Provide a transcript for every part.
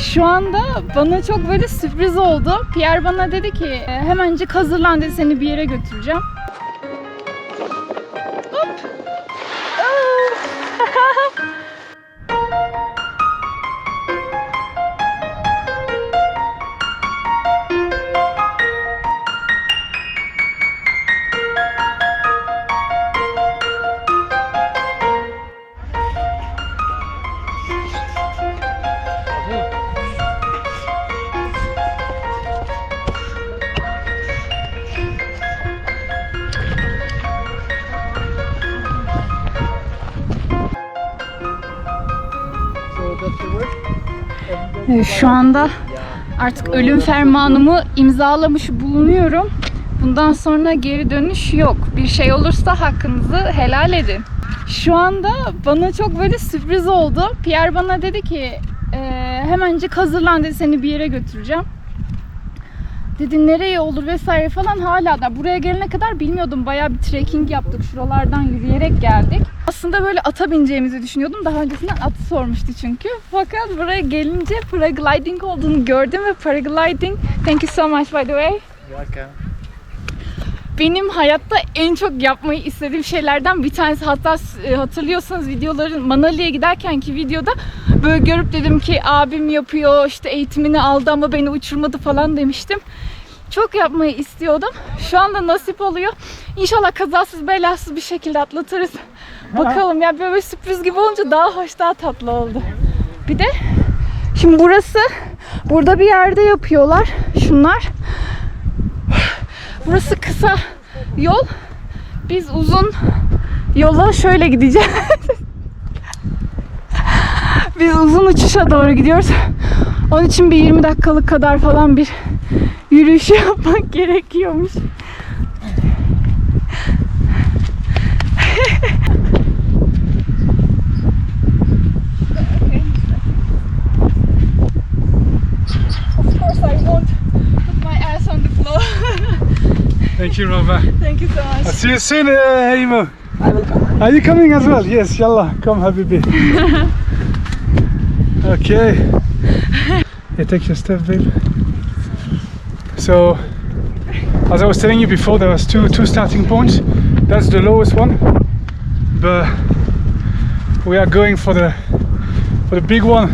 Şu anda bana çok böyle sürpriz oldu. Pierre bana dedi ki "E, hemencik hazırlan dedi seni bir yere götüreceğim. Şu anda artık ölüm fermanımı imzalamış bulunuyorum. Bundan sonra geri dönüş yok. Bir şey olursa hakkınızı helal edin. Şu anda bana çok böyle sürpriz oldu. Pierre bana dedi ki "E, hemencik hazırlan dedi seni bir yere götüreceğim. Dedi nereye olur vesaire falan hala da buraya gelene kadar bilmiyordum. Bayağı bir trekking yaptık. Şuralardan yürüyerek geldik. Aslında böyle ata bineceğimizi düşünüyordum. Daha öncesinden atı sormuştu çünkü. Fakat buraya gelince paragliding olduğunu gördüm ve paragliding thank you so much by the way. Benim hayatta en çok yapmayı istediğim şeylerden bir tanesi. Hatta e, hatırlıyorsanız videoların Manali'ye giderkenki videoda böyle görüp dedim ki abim yapıyor işte eğitimini aldı ama beni uçurmadı falan demiştim. Çok yapmayı istiyordum. Şu anda nasip oluyor. İnşallah kazasız belasız bir şekilde atlatırız. Bakalım ya böyle sürpriz gibi olunca daha hoş daha tatlı oldu. Bir de şimdi burası burada bir yerde yapıyorlar şunlar. Burası kısa yol. Biz uzun yola şöyle gideceğiz. Biz uzun uçuşa doğru gidiyoruz. Onun için bir 20 dakikalık kadar falan bir yürüyüş yapmak gerekiyormuş. You, Robert. Thank you so much. I'll see you soon, uh, Heimo. Are you coming as well? Yes, yalla, come, Habibi. okay. Yeah, take your step, babe. So, as I was telling you before, there was two two starting points. That's the lowest one, but we are going for the for the big one,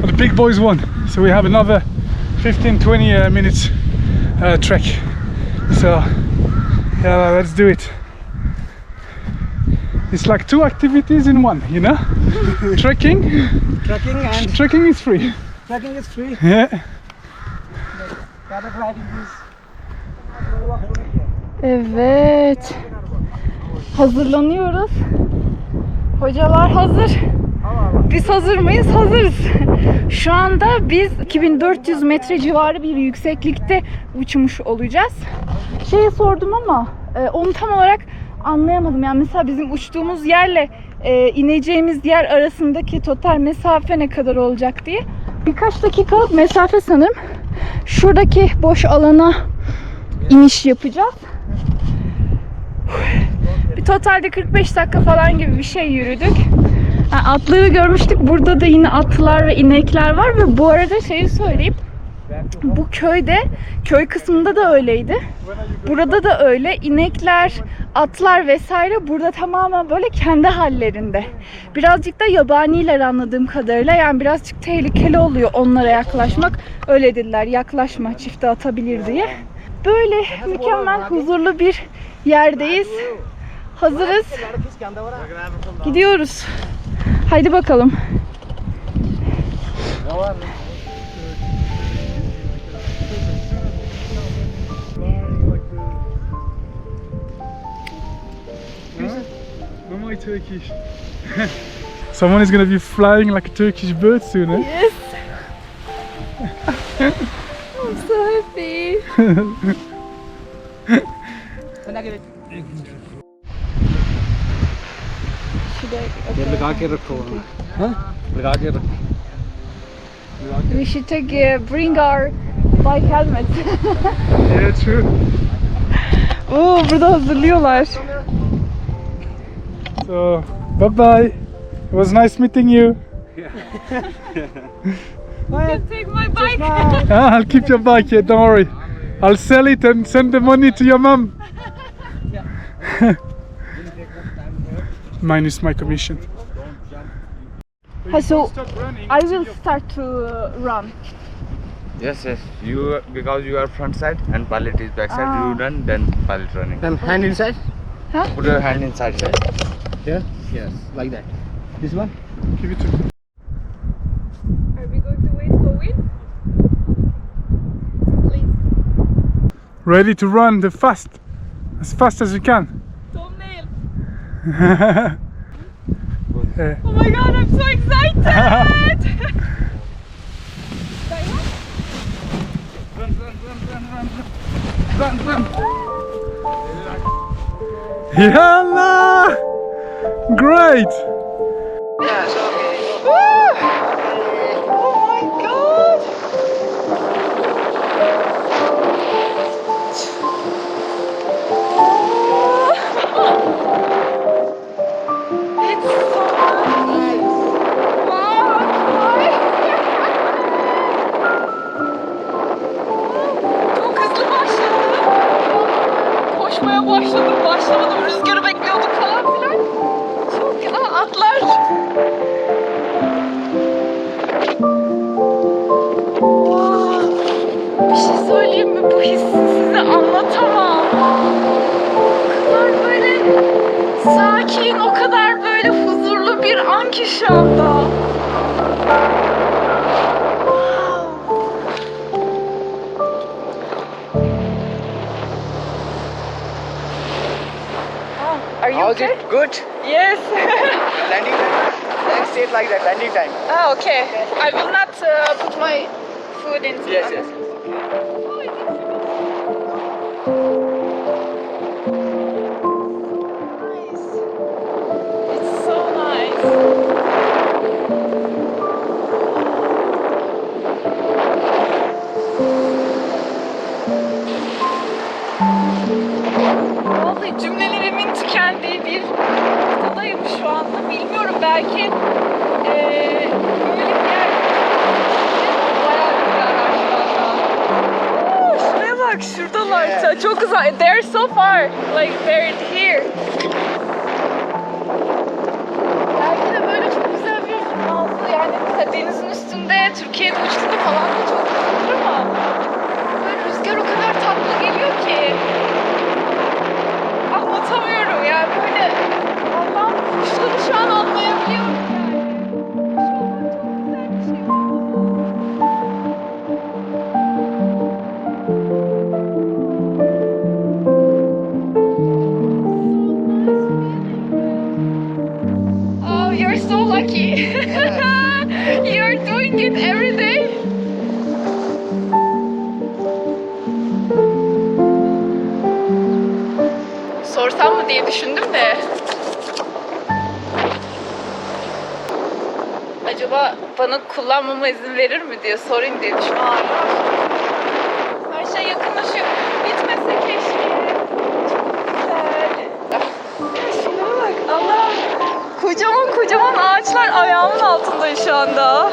for the big boys one. So we have another 15-20 uh, minutes uh, trek. So yeah, let's do it. It's like two activities in one, you know? Trekking, Trekking and trekking is free. trekking is free. Yeah. Evet. Hazırlanıyoruz. Hocalar hazır. Biz hazır mıyız? Hazırız. Şu anda biz 2400 metre civarı bir yükseklikte uçmuş olacağız. Şeyi sordum ama e, onu tam olarak anlayamadım. Yani mesela bizim uçtuğumuz yerle e, ineceğimiz yer arasındaki total mesafe ne kadar olacak diye. Birkaç dakikalık mesafe sanırım. Şuradaki boş alana iniş yapacağız. Bir totalde 45 dakika falan gibi bir şey yürüdük. Atları görmüştük. Burada da yine atlar ve inekler var ve bu arada şeyi söyleyeyim. Bu köyde, köy kısmında da öyleydi. Burada da öyle. İnekler, atlar vesaire burada tamamen böyle kendi hallerinde. Birazcık da yabaniler anladığım kadarıyla. Yani birazcık tehlikeli oluyor onlara yaklaşmak. Öyle dediler yaklaşma çifte atabilir diye. Böyle mükemmel huzurlu bir yerdeyiz. Hazırız. Gidiyoruz. Haydi bakalım. No more Turkish. Someone is gonna be flying like a Turkish bird soon, eh? Yes. I'm so happy. लगा के रखो हाँ लगा के रखो We should take uh, bring our bike helmets. Yeah, true. Oo burada hazırlıyorlar. So, bye bye. It was nice meeting you. can take my bike. Ah, I'll keep your bike here, don't worry. I'll sell it and send the money to your mum. Minus my commission. so I will start to uh, run. Yes, yes. You because you are front side and pilot is back side. Ah. You run, then pilot running. Then hand inside. Huh? Put your hand inside side. Here. Yes. Like that. This one. Give it to me. Are we going to wait for wind? Please. Ready to run the fast, as fast as you can. Thumbnail. Oh my god, I'm so excited! Yalla! Great! oh başlamadım. Rüzgarı bekliyorduk falan filan. Çok güzel atlar. Wow. Bir şey söyleyeyim mi? Bu hissi size anlatamam. O kadar böyle sakin, o kadar böyle huzurlu bir an ki şu anda. Good. Yes. Landing time. Then stay like that. Landing time. Ah, okay. I will not uh, put my food in. Yes, yes. Belki eee böyle bir yer bayağı anda. Oo, Şuraya bak şuradalar. Yeah. Çok güzel. They're so far. Like they're here. Belki de böyle çok güzel bir manzara yani mesela denizin üstünde Türkiye'de uçtuğunda falan da çok güzel ama böyle rüzgar o kadar tatlı geliyor ki anlatamıyorum yani böyle Allah'ım kuşları şu an anlayabiliyorum kullanmama izin verir mi diye sorayım diye. Aa, Her şey yakınlaşıyor. Bitmese keşke. Çok güzel. Şuna bak Allah. Kocaman kocaman ağaçlar ayağımın altında şu anda.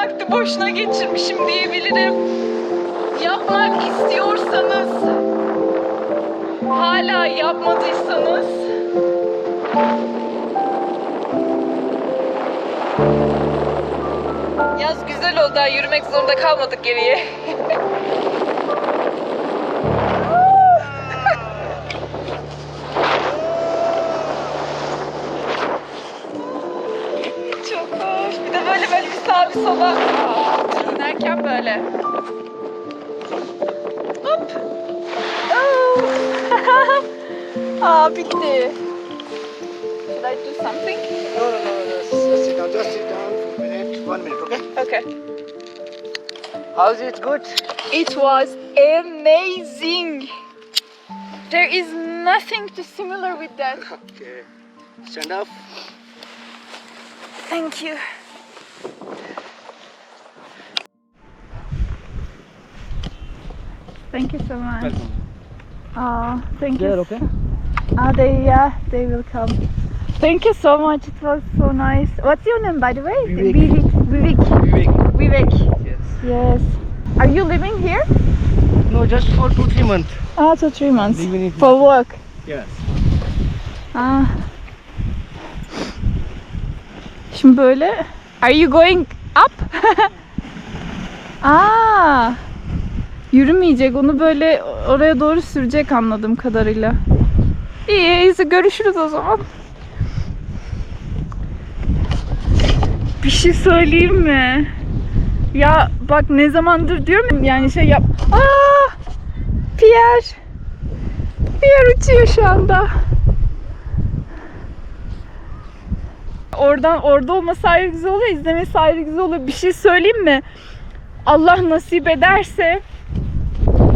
Vakti boşuna geçirmişim diyebilirim. Yapmak istiyorsanız, hala yapmadıysanız Yaz güzel oldu. Yürümek zorunda kalmadık geriye. böyle bir sağa bir sola dönerken böyle. Hop. Oh. Aa ah, bitti. Should I do something? No, no, no, just, just sit down. Just sit down for a minute. One minute, okay? Okay. How's it? Good. It was amazing. There is nothing to similar with that. Okay. Stand up. Thank you. Thank you so much. Oh, thank you. okay? Ah, they yeah, they will come. Thank you so much. It was so nice. What's your name, by the way? Vivek. Vivek. Vivek. Vivek. Yes. Yes. Are you living here? No, just for two, three months. Ah, two three months Living in- for work. Yes. Ah. Şimdi böyle. Are you going up? Aa. Yürümeyecek. Onu böyle oraya doğru sürecek anladığım kadarıyla. İyi, iyisi görüşürüz o zaman. Bir şey söyleyeyim mi? Ya bak ne zamandır diyorum ya, yani şey yap. Aa! Pierre. Pierre uçuyor şu anda. Oradan orada olması ayrı güzel oluyor, izlemesi ayrı güzel oluyor. Bir şey söyleyeyim mi? Allah nasip ederse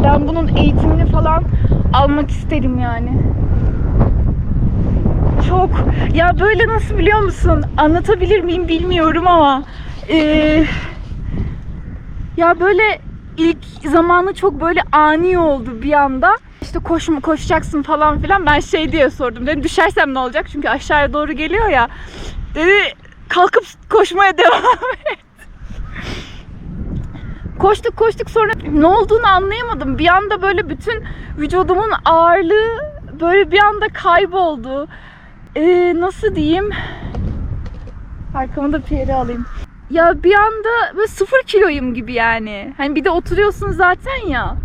ben bunun eğitimini falan almak isterim yani. Çok ya böyle nasıl biliyor musun? Anlatabilir miyim bilmiyorum ama eee, ya böyle ilk zamanı çok böyle ani oldu bir anda. İşte koşma koşacaksın falan filan. Ben şey diye sordum. Dedim düşersem ne olacak? Çünkü aşağıya doğru geliyor ya. Dedi kalkıp koşmaya devam et. Koştuk koştuk sonra ne olduğunu anlayamadım. Bir anda böyle bütün vücudumun ağırlığı böyle bir anda kayboldu. Ee, nasıl diyeyim? Arkamı da Pierre'i alayım. Ya bir anda böyle sıfır kiloyum gibi yani. Hani bir de oturuyorsun zaten ya.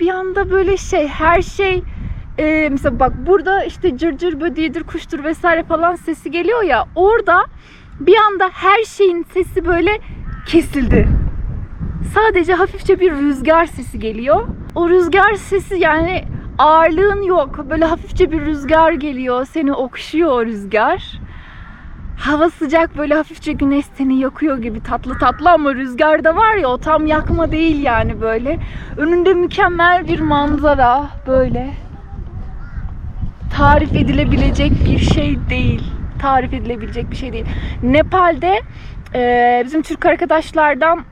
Bir anda böyle şey her şey e, mesela bak burada işte cırcır bödeğidir kuştur vesaire falan sesi geliyor ya. Orada bir anda her şeyin sesi böyle kesildi. Sadece hafifçe bir rüzgar sesi geliyor. O rüzgar sesi yani ağırlığın yok. Böyle hafifçe bir rüzgar geliyor. Seni okşuyor o rüzgar. Hava sıcak böyle hafifçe güneş seni yakıyor gibi tatlı tatlı ama rüzgar da var ya o tam yakma değil yani böyle. Önünde mükemmel bir manzara böyle. Tarif edilebilecek bir şey değil. Tarif edilebilecek bir şey değil. Nepal'de e, bizim Türk arkadaşlardan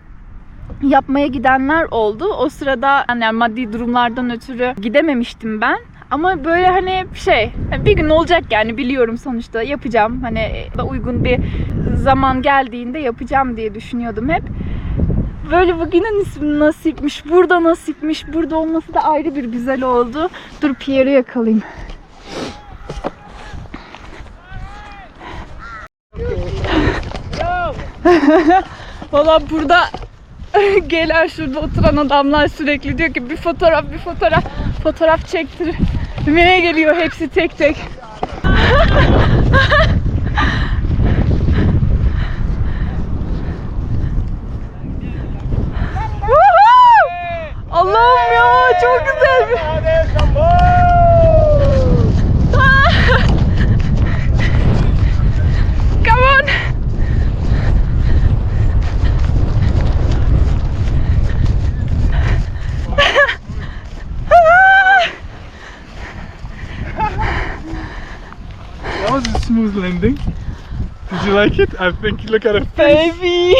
yapmaya gidenler oldu. O sırada yani maddi durumlardan ötürü gidememiştim ben. Ama böyle hani şey bir gün olacak yani biliyorum sonuçta yapacağım. Hani uygun bir zaman geldiğinde yapacağım diye düşünüyordum hep. Böyle bugünün ismi nasipmiş, burada nasipmiş, burada olması da ayrı bir güzel oldu. Dur Pierre'i yakalayayım. Valla burada gelen şurada oturan adamlar sürekli diyor ki bir fotoğraf bir fotoğraf fotoğraf çektirmeye geliyor hepsi tek tek. Allah'ım ya çok güzel bir... Ah! Come on! That was a smooth landing. Did you like it? I think you look at it. Baby!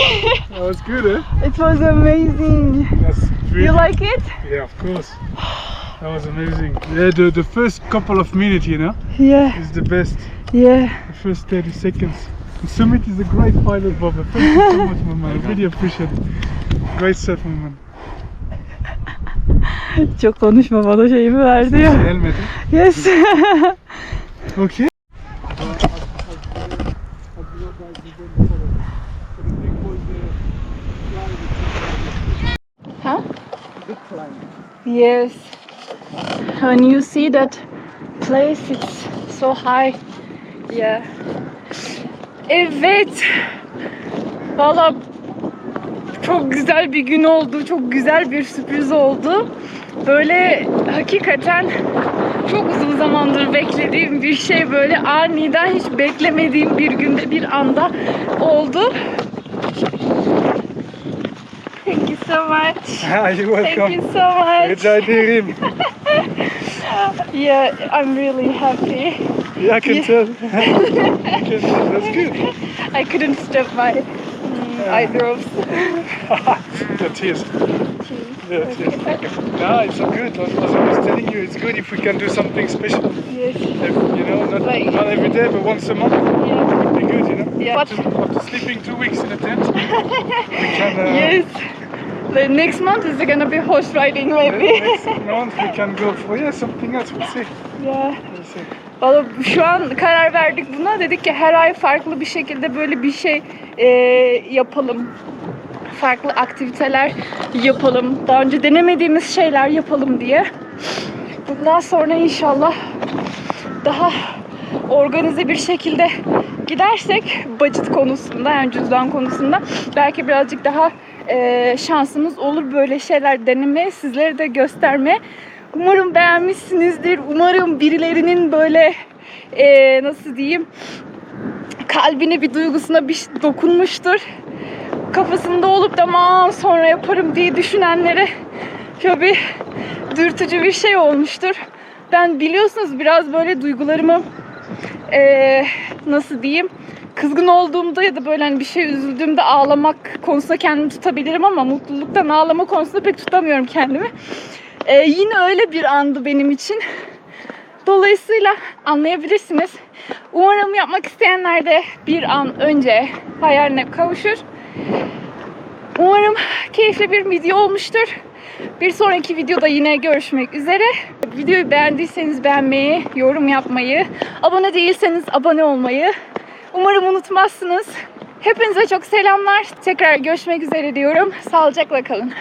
That was good, eh? It was amazing. That's really, You like it? Yeah, of course. That was amazing. Yeah, the, the first couple of minutes, you know, Yeah, is the best. yeah. The first 30 seconds. Sumit is a great pilot, Bob. Thank you so much, my man. I really appreciate it. Great stuff, my man. Çok konuşma bana şeyimi verdi ya. Helmet. eh? Yes. Okay. Yes. When you see that place, it's so high. Yeah. Evet. Valla Çok güzel bir gün oldu. Çok güzel bir sürpriz oldu. Böyle hakikaten çok uzun zamandır beklediğim bir şey böyle aniden hiç beklemediğim bir günde bir anda oldu. Thank you so much. Ah, you're welcome. Thank you so much. Ederim. Yeah, I'm really happy. Yeah, I can Yeah. tell. That's good. I couldn't stop my mm, eye drops. The tears. Yeah, tears. No, it's good. As I was telling you, it's good if we can do something special. Yes. If, you know, not, Like- not every day, but once a month. Yeah. Would be good, you know. Yeah. After, after sleeping two weeks in a tent, we can. Uh, Yes. The next month is gonna be horse riding maybe. Next month we can go for yeah something else. We'll see. yeah. We'll see. Valla şu an karar verdik buna. Dedik ki her ay farklı bir şekilde böyle bir şey e, yapalım. Farklı aktiviteler yapalım. Daha önce denemediğimiz şeyler yapalım diye. Bundan sonra inşallah daha organize bir şekilde gidersek budget konusunda yani cüzdan konusunda belki birazcık daha e, şansımız olur böyle şeyler denemeye sizlere de göstermeye. Umarım beğenmişsinizdir. Umarım birilerinin böyle e, nasıl diyeyim kalbine bir duygusuna bir şey dokunmuştur. Kafasında olup da aman sonra yaparım diye düşünenlere şöyle bir dürtücü bir şey olmuştur. Ben biliyorsunuz biraz böyle duygularımı eee, nasıl diyeyim kızgın olduğumda ya da böyle hani bir şey üzüldüğümde ağlamak konusunda kendimi tutabilirim ama mutluluktan ağlama konusunda pek tutamıyorum kendimi. Eee, yine öyle bir andı benim için. Dolayısıyla anlayabilirsiniz. Umarım yapmak isteyenler de bir an önce hayaline kavuşur. Umarım keyifli bir video olmuştur. Bir sonraki videoda yine görüşmek üzere. Videoyu beğendiyseniz beğenmeyi, yorum yapmayı, abone değilseniz abone olmayı umarım unutmazsınız. Hepinize çok selamlar. Tekrar görüşmek üzere diyorum. Sağlıcakla kalın.